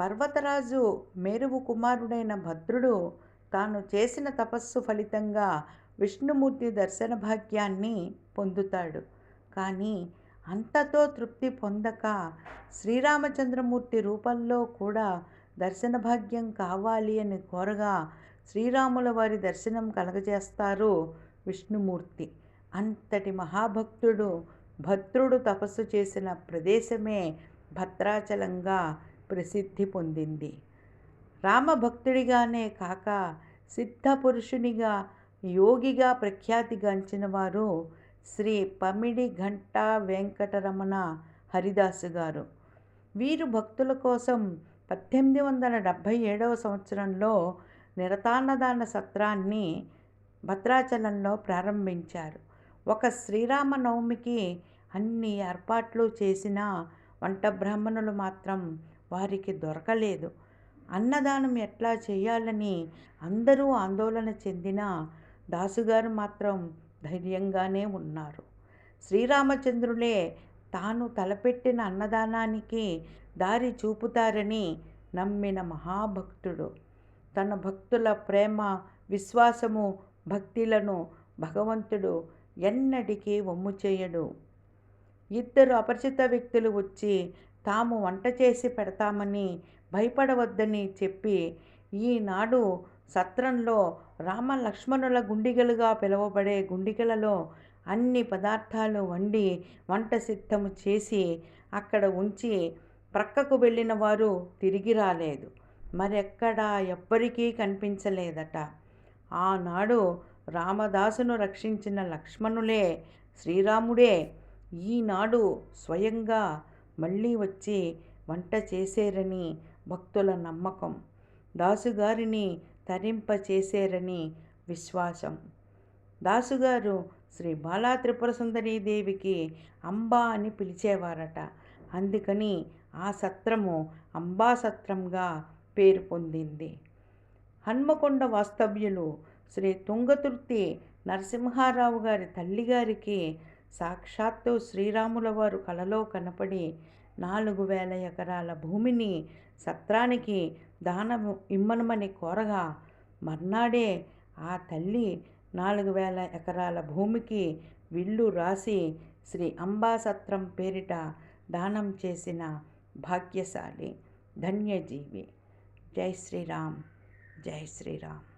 పర్వతరాజు మేరువు కుమారుడైన భద్రుడు తాను చేసిన తపస్సు ఫలితంగా విష్ణుమూర్తి దర్శన భాగ్యాన్ని పొందుతాడు. కానీ అంతతో తృప్తి పొందక శ్రీరామచంద్రమూర్తి రూపంలో కూడా దర్శన భాగ్యం కావాలి అని కోరగా శ్రీరాముల వారి దర్శనం కలగజేస్తారు విష్ణుమూర్తి. అంతటి మహాభక్తుడు భద్రుడు తపస్సు చేసిన ప్రదేశమే భద్రాచలంగా ప్రసిద్ధి పొందింది. రామభక్తుడిగానే కాక సిద్ధపురుషునిగా యోగిగా ప్రఖ్యాతిగాంచిన వారు శ్రీ పమిడి ఘంటా వెంకటరమణ హరిదాసు గారు. వీరు భక్తుల కోసం పద్దెనిమిది వందల డెబ్భై ఏడవ సంవత్సరంలో నిరతాన్నదాన సత్రాన్ని భద్రాచలంలో ప్రారంభించారు. ఒక శ్రీరామనవమికి అన్ని ఏర్పాట్లు చేసిన వంట బ్రాహ్మణులు మాత్రం వారికి దొరకలేదు. అన్నదానం ఎట్లా చేయాలని అందరూ ఆందోళన చెందిన దాసుగారు మాత్రం ధైర్యంగానే ఉన్నారు. శ్రీరామచంద్రులే తాను తలపెట్టిన అన్నదానానికి దారి చూపుతారని నమ్మిన మహాభక్తుడు. తన భక్తుల ప్రేమ విశ్వాసము భక్తిలను భగవంతుడు ఎన్నటికీ వమ్ము చేయడు. ఇద్దరు అపరిచిత వ్యక్తులు వచ్చి తాము వంట చేసి పెడతామని భయపడవద్దని చెప్పి ఈనాడు సత్రంలో రామ లక్ష్మణుల గుండిగలుగా పిలువబడే గుండిగలలో అన్ని పదార్థాలు వండి వంట సిద్ధము చేసి అక్కడ ఉంచి ప్రక్కకు వెళ్ళిన వారు తిరిగి రాలేదు. మరెక్కడా ఎవ్వరికీ కనిపించలేదట. ఆనాడు రామదాసును రక్షించిన లక్ష్మణులే శ్రీరాముడే ఈనాడు స్వయంగా మళ్ళీ వచ్చి వంట చేసేరని భక్తుల నమ్మకం. దాసుగారిని తరింప చేసేరని విశ్వాసం. దాసుగారు శ్రీ బాలా త్రిపుర దేవికి అంబా అని పిలిచేవారట. అందుకని ఆ సత్రము అంబా సత్రంగా పేరు పొందింది. హన్మకొండ వాస్తవ్యులు శ్రీ తుంగతుర్తి నరసింహారావు గారి తల్లిగారికి సాక్షాత్తు శ్రీరాముల వారు కలలో కనపడి నాలుగు వేల ఎకరాల భూమిని సత్రానికి దానము ఇమ్మనమని కోరగా మర్నాడే ఆ తల్లి నాలుగు వేల ఎకరాల భూమికి విల్లు రాసి శ్రీ అంబాసత్రం పేరిట దానం చేసిన భాగ్యశాలి ధన్యజీవి. జై శ్రీరామ్. జై శ్రీరామ్.